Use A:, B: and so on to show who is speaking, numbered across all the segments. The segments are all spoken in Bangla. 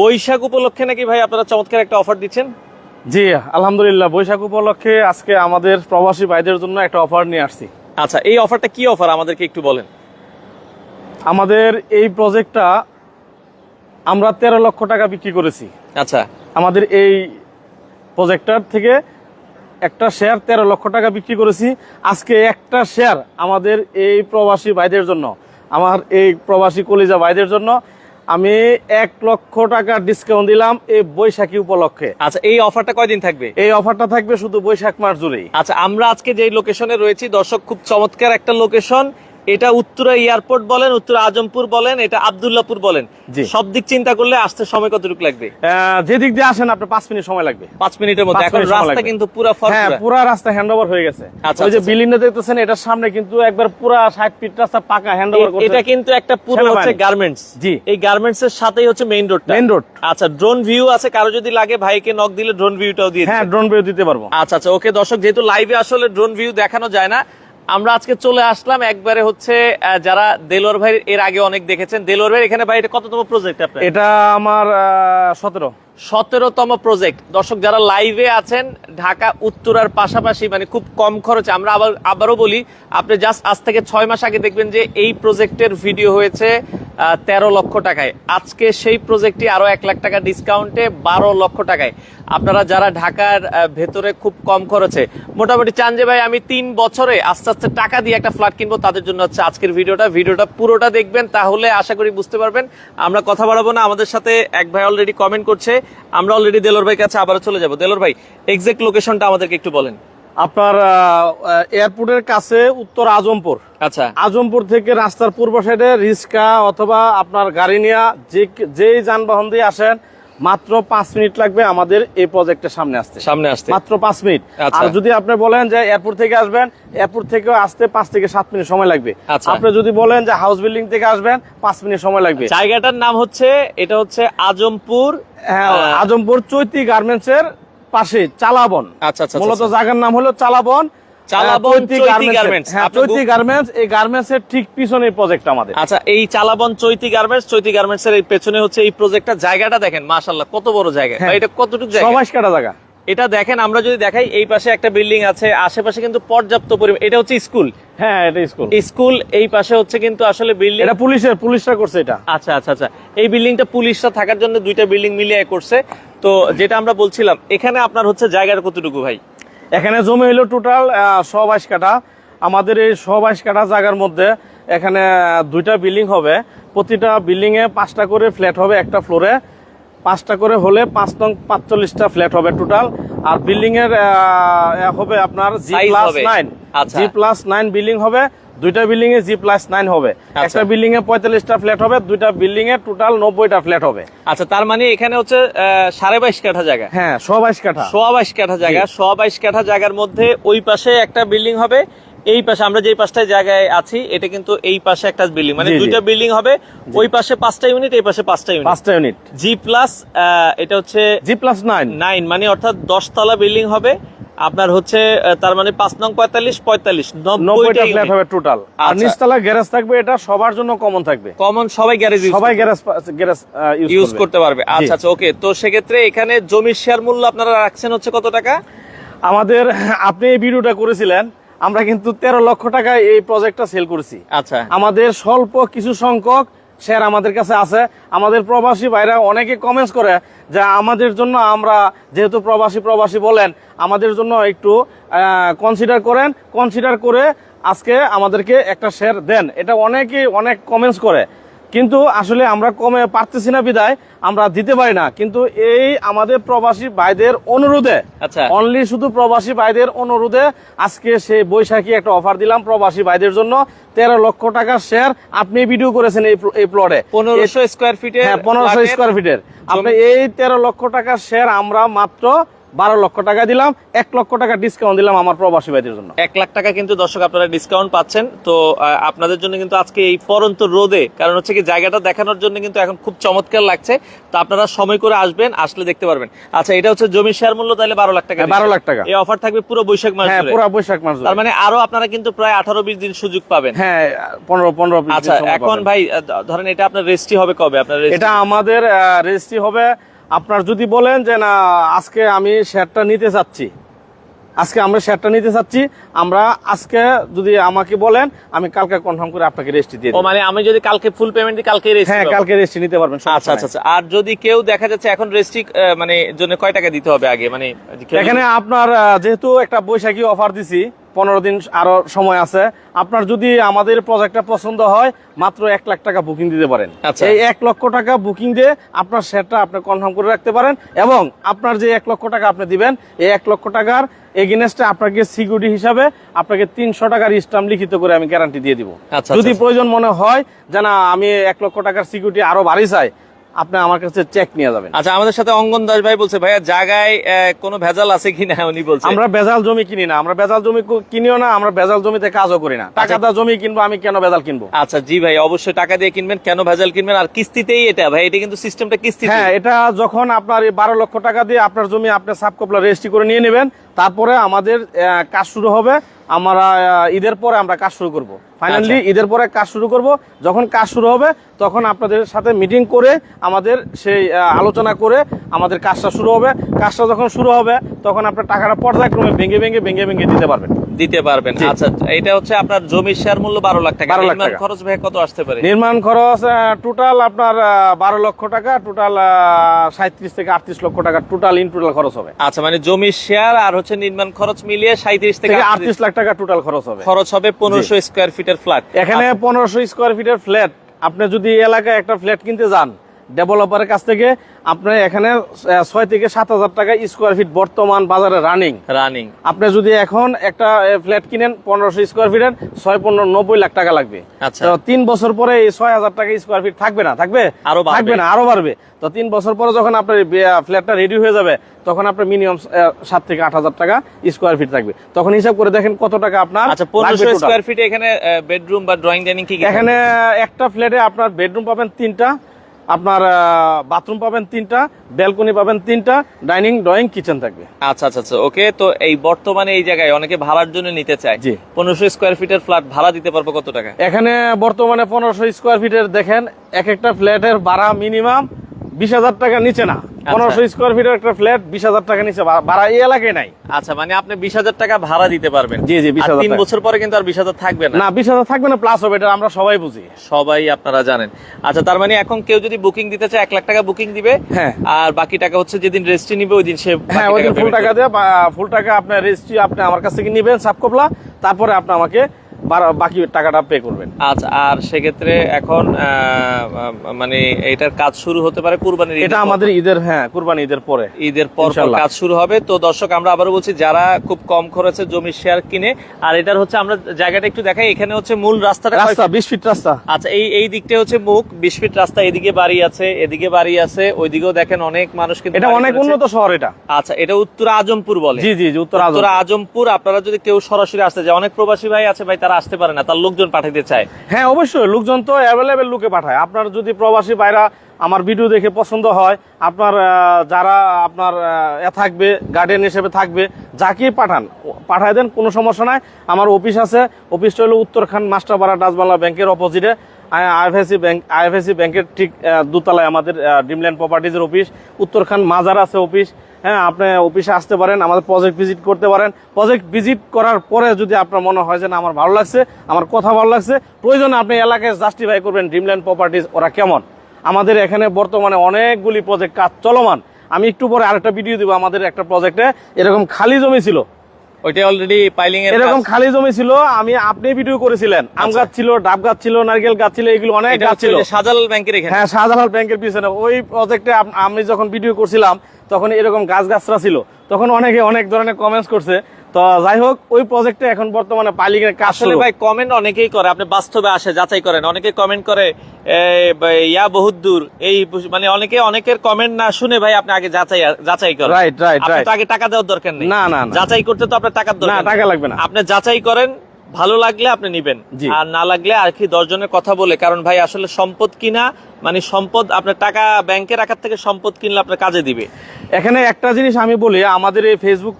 A: বৈশাখ উপলক্ষে নাকি ভাই আপনারা চমৎকার একটা অফার দিচ্ছেন?
B: জি আলহামদুলিল্লাহ বৈশাখ উপলক্ষে আজকে আমাদের প্রবাসী ভাইদের জন্য একটা অফার নিয়ে আসছি।
A: আচ্ছা এই অফারটা কি অফার আমাদেরকে একটু বলেন।
B: আমাদের এই প্রজেক্টটা আমরা তেরো লক্ষ টাকা বিক্রি করেছি।
A: আচ্ছা।
B: আমাদের এই প্রজেক্টর থেকে একটা শেয়ার তেরো লক্ষ টাকা বিক্রি করেছি। আজকে একটা শেয়ার আমাদের এই প্রবাসী ভাইদের জন্য আমার এই প্রবাসী কলিজা ভাইদের জন্য আমি এক লক্ষ টাকা ডিসকাউন্ট দিলাম এই বৈশাখী উপলক্ষে।
A: আচ্ছা এই অফারটা কয়দিন থাকবে?
B: এই অফারটা থাকবে শুধু বৈশাখ মাস জুড়েই।
A: আচ্ছা আমরা আজকে যে লোকেশনে রয়েছি দর্শক খুব চমৎকার একটা লোকেশন এটা উত্তরা এয়ারপোর্ট বলেন উত্তরা আজমপুর বলেন এটা আবদুল্লাপুর বলেন। সব দিক চিন্তা করলে আসতে সময় কতটুকু লাগবে?
B: যে দিক দিয়ে আসেন আপনার পাঁচ মিনিট সময় লাগবে।
A: পাঁচ মিনিটের মধ্যে। এখন রাস্তা। কিন্তু পুরা
B: হ্যাঁ পুরা রাস্তা হ্যান্ড ওভার হয়ে গেছে।
A: আচ্ছা,
B: ওই যে
A: আচ্ছা,
B: বিল্ডিংটা দেখতেছেন এটার সামনে কিন্তু একবার পুরা ষাট ফিট রাস্তা পাকা হ্যান্ড ওভার
A: এ- এটা কিন্তু একটা পুরো। হচ্ছে গার্মেন্টস
B: জি।
A: এই গার্মেন্টস এর সাথেই হচ্ছে মেইন রোডটা
B: মেইন রোড
A: আচ্ছা ড্রোন ভিউ আছে কারও যদি লাগে ভাইকে নক দিলে ড্রোন ভিউটাও দিয়ে
B: হ্যাঁ ড্রোন ভিউ দিতে পারব।
A: আচ্ছা আচ্ছা ওকে দর্শক যেহেতু লাইভে আসলে ড্রোন ভিউ দেখানো যায় না আমরা আজকে চলে আসলাম একবারে হচ্ছে যারা দেলোর ভাই এর আগে অনেক দেখেছেন। দেলোর ভাই, এখানে ভাই, এটা কততম প্রজেক্ট আপনার?
B: এটা আমার সতেরো।
A: সতেরোতম প্রজেক্ট দর্শক, যারা লাইভে আছেন, ঢাকা, উত্তরার পাশাপাশি মানে খুব কম খরচে, আমরা আবার আবারও বলি, আপনি জাস্ট আজ থেকে ছয় মাস আগে দেখবেন যে এই প্রজেক্টের ভিডিও হয়েছে তেরো লক্ষ টাকায়। আজকে সেই প্রজেক্টটি আরও এক লাখ টাকা ডিসকাউন্টে বারো লক্ষ টাকায়। আপনারা যারা ঢাকার ভেতরে খুব কম খরচে, মোটামুটি চান যে ভাই আমি তিন বছরে আস্তে আস্তে টাকা দিয়ে একটা ফ্ল্যাট কিনবো, তাদের জন্য হচ্ছে আজকের ভিডিওটা ভিডিওটা পুরোটা দেখবেন, তাহলে আশা করি বুঝতে পারবেন। আমরা কথা বাড়াবো না, আমাদের সাথে এক ভাই অলরেডি কমেন্ট করছে। আমরা অলরেডি দেলোর ভাই কাছে আবার চলে যাব। দেলোর ভাই এক্সাক্ট লোকেশনটা আমাদেরকে একটু বলেন।
B: আপনার এয়ারপোর্টের কাছে উত্তর আজমপুর।
A: আচ্ছা।
B: আজমপুর থেকে রাস্তার পূর্ব সাইডে রিক্সা অথবা আপনার গাড়ি নিয়ে যে যেই যানবাহন দিয়ে আসেন মাত্র পাঁচ মিনিট লাগবে আমাদের এই প্রজেক্টের সামনে আসতে।
A: সামনে আসতে।
B: মাত্র পাঁচ মিনিট।
A: আচ্ছা।
B: আর যদি আপনি বলেন যে এয়ারপোর্ট থেকে আসবেন এয়ারপোর্ট থেকে আসতে পাঁচ থেকে সাত মিনিট সময় লাগবে।
A: আচ্ছা।
B: আপনি যদি বলেন যে হাউস বিল্ডিং থেকে আসবেন পাঁচ মিনিট সময় লাগবে।
A: জায়গাটার নাম হচ্ছে এটা হচ্ছে আজমপুর
B: হ্যাঁ আজমপুর চৈতি গার্মেন্টস এর পাশে চালাবন।
A: আচ্ছা, আচ্ছা,
B: মূলত
A: আচ্ছা।
B: জায়গার নাম হলো চালাবন।
A: Chalaban Chaiti
B: garments
A: garments.
B: হ্যাঁ চৈতি গার্মেন্টস এই গার্মেন্টস এর ঠিক পিছনে প্রজেক্ট আমাদের।
A: আচ্ছা এই চালাবন চৈতি গার্মেন্টস চৈতি গার্মেন্টস এর পেছনে হচ্ছে এই প্রজেক্টটা জায়গাটা দেখেন কত বড় জায়গা।
B: হ্যাঁ।
A: এটা কতটুকু জায়গা?
B: সবাই কাটা জায়গা।
A: এটা দেখেন আমরা যদি দেখাই এই পাশে একটা বিল্ডিং আছে আশেপাশে কিন্তু পর্যাপ্ত পরিমাণ এটা হচ্ছে স্কুল
B: হ্যাঁ এটা স্কুল
A: স্কুল এই পাশে হচ্ছে কিন্তু আসলে বিল্ডিং
B: এটা পুলিশের পুলিশরা করছে এটা।
A: আচ্ছা আচ্ছা আচ্ছা। এই বিল্ডিংটা পুলিশরা থাকার জন্য দুইটা বিল্ডিং মিলিয়ে করছে। তো যেটা আমরা বলছিলাম এখানে আপনার হচ্ছে জায়গাটা কতটুকু ভাই?
B: এখানে জমি হলো টোটাল সবাইশ বাইশ কাঠা। আমাদের এই সবাইশ বাইশ কাঠা জায়গার মধ্যে এখানে দুইটা বিল্ডিং হবে। প্রতিটা বিল্ডিংয়ে এ পাঁচটা করে ফ্ল্যাট হবে একটা ফ্লোরে পাঁচটা করে হলে পাঁচ নং পাঁচচল্লিশটা ফ্ল্যাট হবে টোটাল আর বিল্ডিং এর হবে আপনার G plus nine. G plus nine building হবে। দুইটা বিল্ডিং এ জি প্লাস নাইন হবে।
A: আচ্ছা।
B: একটা বিল্ডিং এ পঁয়তাল্লিশটা ফ্ল্যাট হবে দুইটা বিল্ডিং এ টোটাল নব্বইটা ফ্ল্যাট হবে।
A: আচ্ছা তার মানে এখানে হচ্ছে সাড়ে বাইশ কাঠা জায়গা।
B: হ্যাঁ সব বাইশ কাঠা।
A: সোয়া বাইশ কাঠা জায়গা সোয়া বাইশ কাঠা জায়গার মধ্যে ওই পাশে একটা বিল্ডিং হবে এই পাশে আমরা যে পাশটায় জায়গায় আছি এটা কিন্তু এই পাশে একটা বিল্ডিং মানে। দুইটা বিল্ডিং হবে ওই পাশে পাঁচটা ইউনিট এই পাশে পাঁচটা ইউনিট
B: পাঁচটা ইউনিট
A: জি প্লাস এটা হচ্ছে
B: জি প্লাস নাইন
A: নাইন মানে অর্থাৎ দশতলা বিল্ডিং হবে আপনার হচ্ছে তার মানে পাঁচ নং পঁয়তাল্লিশ পঁয়তাল্লিশ
B: নব্বইটা ফ্ল্যাট হবে টোটাল আর
A: আচ্ছা।
B: নিচতলা গ্যারেজ থাকবে এটা সবার জন্য কমন থাকবে।
A: কমন সবাই গ্যারেজ
B: সবাই গ্যারেজ গ্যারেজ
A: ইউজ করতে পারবে। আচ্ছা আচ্ছা ওকে তো সেক্ষেত্রে এখানে জমির শেয়ার মূল্য আপনারা রাখছেন হচ্ছে কত টাকা?
B: আমাদের আপনি এই ভিডিওটা করেছিলেন আমরা কিন্তু তেরো লক্ষ টাকায় এই প্রজেক্টটা সেল করেছি।
A: আচ্ছা।
B: আমাদের স্বল্প কিছু সংখ্যক শেয়ার আমাদের কাছে আছে। আমাদের প্রবাসী ভাইরা অনেকে কমেন্টস করে যে আমাদের জন্য আমরা যেহেতু প্রবাসী প্রবাসী বলেন, আমাদের জন্য একটু কনসিডার করেন কনসিডার করে আজকে আমাদেরকে একটা শেয়ার দেন। এটা অনেকে অনেক কমেন্টস করে। কিন্তু আসলে আমরা কমে পারতেছি না বিদায় আমরা দিতে পারি না। কিন্তু এই আমাদের প্রবাসী ভাইদের অনুরোধে
A: আচ্ছা।
B: অনলি শুধু প্রবাসী ভাইদের অনুরোধে আজকে সেই বৈশাখী একটা অফার দিলাম প্রবাসী ভাইদের জন্য। তেরো লক্ষ টাকার শেয়ার আপনি ভিডিও করেছেন এই প্লটে
A: পনেরোশো স্কোয়ার ফিটে
B: হ্যাঁ পনেরোশো স্কোয়ার ফিটের আপনি এই তেরো লক্ষ টাকার শেয়ার আমরা মাত্র বারো লক্ষ টাকা দিলাম এক লক্ষ টাকা ডিসকাউন্ট দিলাম আমার প্রবাসী ভাইদের জন্য।
A: এক লাখ টাকা কিন্তু দর্শক আপনারা ডিসকাউন্ট পাচ্ছেন। তো আপনাদের জন্য কিন্তু আজকে এই পরন্ত রোদে কারণ হচ্ছে কি জায়গাটা দেখানোর জন্য কিন্তু এখন খুব চমৎকার লাগছে। তো আপনারা সময় করে আসবেন আসলে দেখতে পারবেন। আচ্ছা এটা হচ্ছে জমি শেয়ার মূল্য তাহলে বারো লাখ টাকা
B: বারো লাখ টাকা।
A: এই অফার থাকবে পুরো বৈশাখ মাস
B: হ্যাঁ পুরো বৈশাখ মাস
A: তার মানে আরও আপনারা কিন্তু প্রায় আঠারো বিশ দিন সুযোগ পাবেন।
B: হ্যাঁ পনেরো পনেরো
A: আচ্ছা এখন ভাই ধরেন এটা আপনার রেজিস্ট্রি হবে কবে? আপনার
B: এটা আমাদের রেজিস্ট্রি হবে আপনার যদি বলেন যে না আজকে আমি শেয়ারটা নিতে চাচ্ছি। আজকে আমরা শেয়ারটা নিতে চাচ্ছি আমরা আজকে যদি আমাকে বলেন আমি কালকে কনফার্ম করে আপনাকে রেজিস্ট্রি দিয়ে
A: ও মানে আমি যদি কালকে ফুল পেমেন্ট দিই কালকে রেজিস্ট্রি
B: হ্যাঁ কালকে রেজিস্ট্রি নিতে পারবেন
A: আচ্ছা আচ্ছা আচ্ছা। আর যদি কেউ দেখা যাচ্ছে এখন রেজিস্ট্রি মানে জন্য কয় টাকা দিতে হবে আগে? মানে
B: এখানে আপনার যেহেতু একটা বৈশাখী অফার দিছি পনেরো দিন আরও সময় আছে আপনার যদি আমাদের প্রজেক্টটা পছন্দ হয় মাত্র এক লাখ টাকা বুকিং দিতে পারেন
A: আচ্ছা।
B: এই এক লক্ষ টাকা বুকিং দিয়ে আপনার শেয়ারটা আপনি কনফার্ম করে রাখতে পারেন এবং আপনার যে এক লক্ষ টাকা আপনি দিবেন এই এক লক্ষ টাকার এগেনস্টে আপনাকে সিকিউরিটি হিসাবে আপনাকে তিনশো টাকার স্টাম্প লিখিত করে আমি গ্যারান্টি দিয়ে দিব
A: আচ্ছা,
B: যদি
A: আচ্ছা।
B: প্রয়োজন মনে হয় যে না আমি এক লক্ষ টাকার সিকিউরিটি আরও বাড়ি চাই আপনি আমার কাছে চেক নিয়ে যাবেন।
A: আচ্ছা আমাদের সাথে অঙ্গন দাস ভাই বলছে ভাইয়া জায়গায় কোনো ভেজাল আছে কিনা? উনি বলছে।
B: আমরা ভেজাল জমি কিনি না আমরা ভেজাল জমি কিনিও না আমরা ভেজাল জমিতে কাজও করি না। টাকা দা জমি কিনবো আমি কেন ভেজাল কিনবো?
A: আচ্ছা জি ভাই অবশ্যই টাকা দিয়ে কিনবেন কেন ভেজাল কিনবেন? আর কিস্তিতেই এটা ভাই এটা কিন্তু সিস্টেমটা কিস্তিতে
B: হ্যাঁ এটা যখন আপনার এই বারো লক্ষ টাকা দিয়ে আপনার জমি আপনি সাবকপলা রেজিস্ট্রি করে নিয়ে নেবেন তারপরে আমাদের কাজ শুরু হবে। আমরা ঈদের পরে আমরা কাজ শুরু করব। ফাইনালি
A: আচ্ছা।
B: ঈদের পরে কাজ শুরু করব। যখন কাজ শুরু হবে তখন আপনাদের সাথে মিটিং করে আমাদের সেই আলোচনা করে আমাদের কাজটা শুরু হবে। কাজটা যখন শুরু হবে তখন আপনার টাকাটা পর্যায়ক্রমে ভেঙে ভেঙে ভেঙে ভেঙে দিতে পারবেন।
A: দিতে পারবেন। আচ্ছা এটা হচ্ছে আপনার জমির শেয়ার মূল্য বারো লাখ টাকা। নির্মাণ খরচ ভাই কত আসতে পারে?
B: নির্মাণ খরচ টোটাল আপনার বারো লক্ষ টাকা টোটাল সাঁত্রিশ থেকে আটত্রিশ লক্ষ টাকা টোটাল ইন টোটাল খরচ হবে।
A: আচ্ছা মানে জমির শেয়ার আর হচ্ছে নির্মাণ খরচ মিলিয়ে সাঁত্রিশ থেকে আটত্রিশ
B: আটত্রিশ লাখ টাকা টোটাল খরচ হবে।
A: খরচ হবে পনেরোশো স্কোয়ার ফিটের ফ্ল্যাট
B: এখানে পনেরোশো স্কোয়ার ফিটের ফ্ল্যাট আপনি যদি এলাকায় একটা ফ্ল্যাট কিনতে যান ডেভেলপারের কাছ থেকে আপনি এখানে ছয় থেকে সাত হাজার টাকা স্কোয়ার ফিট বর্তমান বাজারে রানিং
A: রানিং
B: আপনি যদি এখন একটা ফ্ল্যাট কিনেন পনেরোশো স্কোয়ার ফিটের ছয় পনেরো নব্বই লাখ টাকা লাগবে।
A: আচ্ছা।
B: তিন বছর পরে এই ছয় হাজার টাকা স্কোয়ার ফিট থাকবে না? থাকবে?
A: আরও
B: থাকবে না আরও বাড়বে। তো তিন বছর পরে যখন আপনার ফ্ল্যাটটা রেডি হয়ে যাবে তখন আপনার মিনিমাম সাত থেকে আট হাজার টাকা স্কোয়ার ফিট থাকবে। তখন হিসাব করে দেখেন কত টাকা আপনার
A: আচ্ছা পনেরোশো স্কোয়ার ফিটে এখানে বেডরুম বা ড্রয়িং ডাইনিং কি কি
B: এখানে একটা ফ্ল্যাটে আপনার বেডরুম পাবেন তিনটা। আপনার বাথরুম পাবেন তিনটা ব্যালকনি পাবেন তিনটা ডাইনিং ড্রয়িং কিচেন থাকবে।
A: আচ্ছা আচ্ছা আচ্ছা ওকে তো এই বর্তমানে এই জায়গায় অনেকে ভাড়ার জন্য নিতে চায়।
B: জি।
A: পনেরোশো স্কোয়ার ফিটের ফ্ল্যাট ভাড়া দিতে পারব কত টাকা?
B: এখানে বর্তমানে পনেরোশো স্কোয়ার ফিটের দেখেন এক একটা ফ্ল্যাটের ভাড়া মিনিমাম বিশ হাজার টাকা নিচে না। পনেরোশো স্কোয়ার ফিটের একটা ফ্ল্যাট বিশ হাজার টাকা নিচে। ভাড়া এই এলাকায় নাই।
A: আচ্ছা মানে আপনি বিশ হাজার টাকা ভাড়া দিতে পারবেন।
B: জি, জি, 20,000
A: আর তিন বছর পরে কিন্তু আর বিশ হাজার থাকবে না।
B: না বিশ হাজার থাকবে না প্লাস হবে এটা আমরা সবাই বুঝি।
A: সবাই আপনারা জানেন। আচ্ছা তার মানে এখন কেউ যদি বুকিং দিতে চায় এক লাখ টাকা বুকিং দিবে
B: হ্যাঁ।
A: আর বাকি টাকা হচ্ছে যেদিন রেজিস্ট্রি নিবে ওই দিন সে
B: হ্যাঁ ওই দিন ফুল টাকা। দিয়ে ফুল টাকা আপনার রেজিস্ট্রি আপনি আমার কাছ থেকে নিবেন সাবকপলা তারপরে আপনি আমাকে বাকি টাকাটা পে করবেন।
A: আচ্ছা আর সেক্ষেত্রে এখন মানে এটার কাজ শুরু হতে পারে কুরবানির
B: এটা আমাদের ঈদের হ্যাঁ কুরবানি ঈদের পরে
A: ঈদের পর কাজ শুরু হবে। তো দর্শক আমরা আবারও বলছি যারা খুব কম খরচে জমির শেয়ার কিনে আর এটার হচ্ছে আমরা জায়গাটা একটু দেখাই এখানে হচ্ছে মূল রাস্তাটা
B: রাস্তা বিশ ফিট রাস্তা।
A: আচ্ছা এই এই দিকটা হচ্ছে মুখ বিশ ফিট রাস্তা এদিকে বাড়ি আছে এদিকে বাড়ি আছে ওইদিকেও দেখেন অনেক মানুষ কিন্তু
B: এটা অনেক উন্নত শহর এটা।
A: আচ্ছা এটা উত্তর আজমপুর বলে।
B: জি জি উত্তর
A: আজমপুর। আপনারা যদি কেউ সরাসরি আসতে যায় অনেক প্রবাসী ভাই আছে ভাই তারা আসতে পারে না, তার লোকজন পাঠাতে চায়।
B: হ্যাঁ অবশ্যই, লোকজন তো অ্যাভেলেবেল লোকে পাঠায়। আপনার যদি প্রবাসী ভাইরা আমার ভিডিও দেখে পছন্দ হয়, আপনার যারা আপনার এ থাকবে গার্ডেন হিসেবে থাকবে, যাকে পাঠান পাঠায় দেন, কোনো সমস্যা নাই। আমার অফিস আছে অফিসটা হলো উত্তরখান মাস্টারপাড়া ডাচবাংলা ব্যাংকের অপোজিটে আইএফএসি ব্যাংক আইএফএসি ব্যাংকের ঠিক দোতলায় আমাদের ড্রিমল্যান্ড প্রপার্টিজের অফিস উত্তরখান মাজার আছে অফিস হ্যাঁ আপনি অফিসে আসতে পারেন আমাদের প্রজেক্ট ভিজিট করতে পারেন। প্রজেক্ট ভিজিট করার পরে যদি আপনার মনে হয় যে না আমার ভালো লাগছে আমার কথা ভালো লাগছে প্রয়োজনে আপনি এলাকায় জাস্টিফাই করবেন ড্রিমল্যান্ড প্রপার্টিজ ওরা কেমন? আমাদের এখানে বর্তমানে অনেকগুলি প্রজেক্ট কাজ চলমান। আমি একটু পরে আরেকটা ভিডিও দিব আমাদের একটা প্রজেক্টে এরকম খালি জমি ছিল।
A: ওইটা অলরেডি পাইলিং এর
B: এরকম খালি জমি ছিল আমি আপনি ভিডিও করেছিলেন। আম গাছ ছিল ডাব গাছ ছিল নারকেল গাছ ছিল এগুলো অনেক গাছ ছিল।
A: শাহজালাল ব্যাংকের এখানে?
B: হ্যাঁ শাহজালাল ব্যাংকের পিছনে। ওই প্রজেক্টে আমি যখন ভিডিও করছিলাম তখন এরকম গাছ গাছরা ছিল। তখন অনেকে অনেক ধরনের কমেন্টস করছে। তো যাই হোক ওই প্রজেক্টে এখন বর্তমানে পাইলিং এর কাজ
A: আসলে ভাই কমেন্ট অনেকেই করে আপনি বাস্তবে আসে যাচাই করেন। অনেকে কমেন্ট করে ইয়া বহুত দূর। এই মানে অনেকে অনেকের কমেন্ট না শুনে ভাই আপনি আগে যাচাই যাচাই করেন।
B: রাইট রাইট
A: আপনি তো আগে টাকা দেওয়ার দরকার নেই।
B: না, না, না।
A: যাচাই করতে তো আপনার টাকার দরকার নেই।
B: টাকা লাগবে না।
A: আপনি যাচাই করেন ভালো লাগলে আপনি নিবেন। আর না লাগলে আর কি দশজনের কথা বলে কারণ ভাই আসলে সম্পদ কিনা মানে সম্পদ আপনার টাকা ব্যাংকে রাখার থেকে সম্পদ কিনলে আপনার কাজে দিবে।
B: এখানে একটা জিনিস আমি বলি আমাদের এই ফেসবুক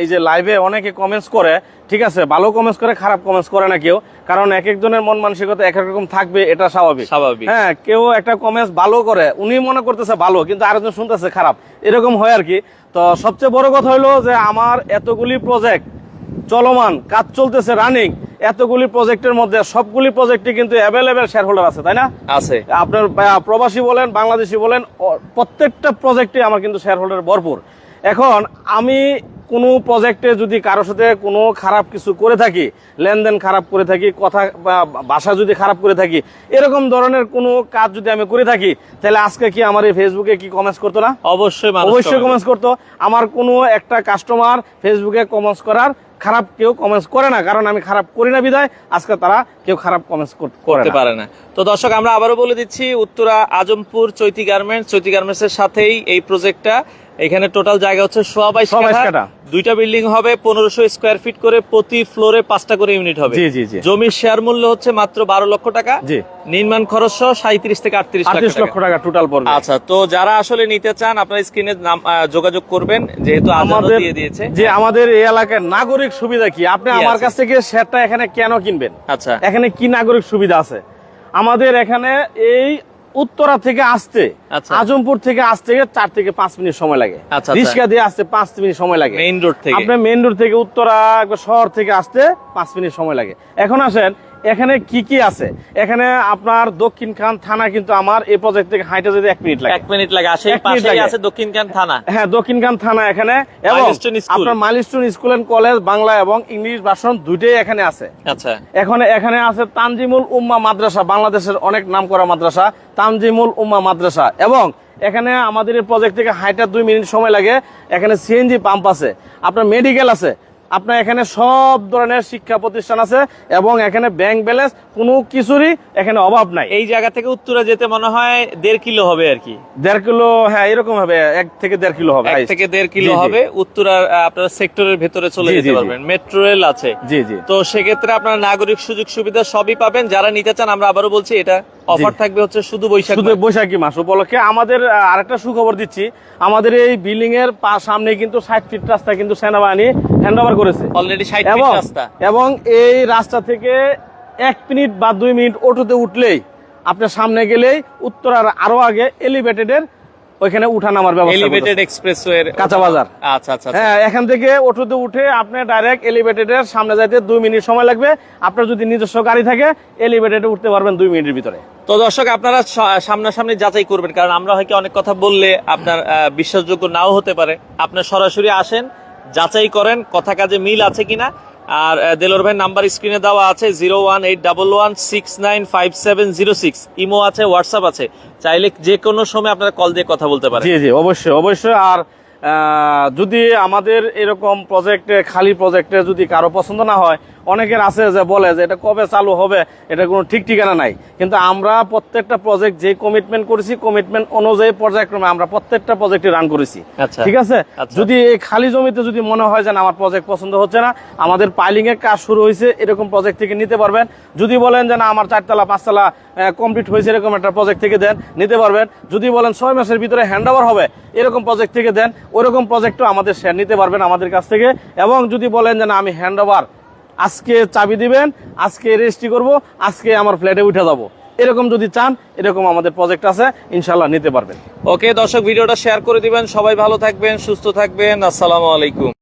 B: এই যে লাইভে অনেকে কমেন্টস করে ঠিক আছে ভালো কমেন্টস করে খারাপ কমেন্টস করে না কেউ কারণ এক একজনের মন মানসিকতা এক এক রকম থাকবে এটা স্বাভাবিক।
A: স্বাভাবিক।
B: হ্যাঁ কেউ একটা কমেন্টস ভালো করে উনি মনে করতেছে ভালো কিন্তু আরেকজন শুনতেছে খারাপ এরকম হয় আর কি। তো সবচেয়ে বড় কথা হলো যে আমার এতগুলি প্রজেক্ট চলমান কাজ চলতেছে রানিং এতগুলি প্রজেক্টের মধ্যে সবগুলি প্রজেক্টে কিন্তু অ্যাভেলেবেল শেয়ার হোল্ডার আছে তাই না?
A: আছে।
B: আপনার প্রবাসী বলেন বাংলাদেশি বলেন প্রত্যেকটা প্রজেক্টে আমার কিন্তু শেয়ার হোল্ডার ভরপুর। এখন আমি কোনো প্রজেক্টে যদি কারোর সাথে কোনো খারাপ কিছু করে থাকি লেনদেন খারাপ করে থাকি কথা বা ভাষা যদি খারাপ করে থাকি এরকম ধরনের কোনো কাজ যদি আমি করে থাকি তাহলে আজকে কি আমার এই ফেসবুকে কি কমেন্টস করতো না?
A: অবশ্যই
B: অবশ্যই কমেন্টস করতো। আমার কোনো একটা কাস্টমার ফেসবুকে কমেন্টস করার খারাপ কেউ কমেন্টস করে না কারণ আমি খারাপ করি না বিদায় আজকে তারা কেউ খারাপ কমেন্টস
A: করতে পারে না। তো দর্শক আমরা আবারও বলে দিচ্ছি উত্তরা আজমপুর চৈতি গার্মেন্টস চৈতি গার্মেন্টসের সাথেই এই প্রজেক্টটা এখানে টোটাল জায়গা হচ্ছে সোয়া বাইশ কাঠা। দুইটা বিল্ডিং হবে পনেরোশো স্কোয়ার ফিট করে প্রতি ফ্লোরে পাঁচটা করে ইউনিট হবে। জমির শেয়ার মূল্য হচ্ছে মাত্র বারো লক্ষ টাকা। নির্মাণ খরচ সহ সাঁত্রিশ থেকে আটত্রিশ
B: লক্ষ টাকা টোটাল পড়বে।
A: আচ্ছা তো যারা আসলে নিতে চান আপনার স্ক্রিনে যোগাযোগ করবেন যেহেতু আমাদের দিয়ে দিয়েছে।
B: যে আমাদের এই এলাকার নাগরিক সুবিধা কি? আপনি আমার কাছ থেকে শেয়ারটা এখানে কেন কিনবেন?
A: আচ্ছা।
B: এখানে কি নাগরিক সুবিধা আছে? আমাদের এখানে এই উত্তরা থেকে আসতে
A: আচ্ছা।
B: আজমপুর থেকে আসতে চার থেকে পাঁচ মিনিট সময় লাগে
A: আচ্ছা, আচ্ছা।
B: রিক্সা দিয়ে আসতে পাঁচ মিনিট সময় লাগে
A: মেইন রোড থেকে
B: আপনার মেইন রোড থেকে উত্তরা শহর থেকে আসতে পাঁচ মিনিট সময় লাগে এখন আসেন এখানে কি কি আছে? এখানে আপনার দক্ষিণ খান থানা কিন্তু আমার এই প্রজেক্ট থেকে হাইটে যেতে এক মিনিট লাগে।
A: এক মিনিট লাগে আসে পাশেই। আছে দক্ষিণকান থানা।
B: হ্যাঁ দক্ষিণখান থানা এখানে। এবং আপনার milestone school and college Bangla এবং ইংলিশ ভার্সন দুইটাই এখানে আছে।
A: আচ্ছা।
B: এখানে এখানে আছে তানজিমুল উম্মা মাদ্রাসা বাংলাদেশের অনেক নাম করা মাদ্রাসা তানজিমুল উম্মা মাদ্রাসা। এবং এখানে আমাদের এই প্রজেক্ট থেকে হাইটার দুই মিনিট সময় লাগে। এখানে সিএনজি পাম্প আছে। আপনার মেডিকেল আছে। আপনার এখানে সব ধরনের শিক্ষা প্রতিষ্ঠান আছে এবং এখানে ব্যাংক ব্যালেন্স কোনো কিছুরই এখানে অভাব নাই।
A: এই জায়গা থেকে উত্তরা যেতে মনে হয় দেড় কিলো হবে আর কি।
B: দেড় কিলো হ্যাঁ এরকম হবে এক থেকে দেড় কিলো হবে
A: এক থেকে দেড় কিলো। হবে উত্তরার আপনার সেক্টরের ভেতরে চলে যেতে পারবেন। মেট্রো রেল আছে।
B: জি জি।
A: তো সেক্ষেত্রে আপনার নাগরিক সুযোগ সুবিধা সবই পাবেন। যারা নিতে চান আমরা আবারও বলছি এটা অফার থাকবে হচ্ছে শুধু বৈশাখ
B: শুধু বৈশাখী মাস। উপলক্ষে আমাদের আরেকটা সুখবর দিচ্ছি। আমাদের এই বিল্ডিং এর সামনে কিন্তু ষাট ফিট রাস্তা কিন্তু সেনাবাহিনী হ্যান্ড ওভার করেছে।
A: অলরেডি ষাট
B: ফিট
A: রাস্তা।
B: এবং এই রাস্তা থেকে এক মিনিট বা দুই মিনিট অটোতে উঠলেই আপনার সামনে গেলেই উত্তরার আরও আগে এলিভেটেডের ওইখানে উঠা নামার ব্যবস্থা
A: এলিভেটেড এক্সপ্রেসওয়ে
B: কাঁচা বাজার।
A: আচ্ছা আচ্ছা আচ্ছা।
B: হ্যাঁ এখান থেকে অটোতে উঠে আপনি ডাইরেক্ট এলিভেটেডের সামনে যাইতে দুই মিনিট সময় লাগবে। আপনার যদি নিজস্ব গাড়ি থাকে এলিভেটেডে উঠতে পারবেন দুই মিনিটের ভিতরে।
A: তো দর্শক আপনারা সামনাসামনি যাচাই করবেন কারণ আমরা হয়তো অনেক কথা বললে আপনার বিশ্বাসযোগ্য নাও হতে পারে। আপনার সরাসরি আসেন যাচাই করেন কথা কাজে মিল আছে কিনা। আর দেলোর ভাই নাম্বার স্ক্রিনে দেওয়া আছে zero one eight double one six nine five seven zero six. Imo আছে, হোয়াটসঅ্যাপ আছে। চাইলে যে কোনো সময় আপনারা কল দিয়ে কথা বলতে পারেন।
B: জি জি, অবশ্যই অবশ্যই। আর যদি আমাদের এরকম প্রজেক্টে খালি প্রজেক্টে যদি কারও পছন্দ না হয় অনেকের আছে যে বলে যে এটা কবে চালু হবে এটা কোনো ঠিক ঠিকানা নাই। কিন্তু আমরা প্রত্যেকটা প্রজেক্ট যে কমিটমেন্ট করেছি কমিটমেন্ট অনুযায়ী পর্যায়ক্রমে আমরা প্রত্যেকটা প্রজেক্টে রান করেছি।
A: আচ্ছা।
B: ঠিক আছে?
A: আচ্ছা।
B: যদি এই খালি জমিতে যদি মনে হয় যে আমার প্রজেক্ট পছন্দ হচ্ছে না আমাদের পাইলিং এর কাজ শুরু হয়েছে এরকম প্রজেক্ট থেকে নিতে পারবেন। যদি বলেন যে না আমার চারতলা পাঁচতলা কমপ্লিট হয়েছে এরকম একটা প্রজেক্ট থেকে দেন নিতে পারবেন। যদি বলেন ছয় মাসের ভিতরে হ্যান্ড ওভার হবে এরকম প্রজেক্ট থেকে দেন ওরকম প্রজেক্টও আমাদের শেয়ার নিতে পারবেন আমাদের কাছ থেকে। এবং যদি বলেন যে না আমি হ্যান্ড ওভার আজকে চাবি দিবেন, আজকে রেজিস্ট্রি করব, আজকে আমার ফ্ল্যাটে উঠে যাব। এরকম যদি চান, এরকম আমাদের প্রজেক্ট আছে ইনশাল্লাহ নিতে পারবেন।
A: ওকে দর্শক, ভিডিওটা শেয়ার করে দিবেন। সবাই ভালো থাকবেন, সুস্থ থাকবেন। আসসালামু আলাইকুম।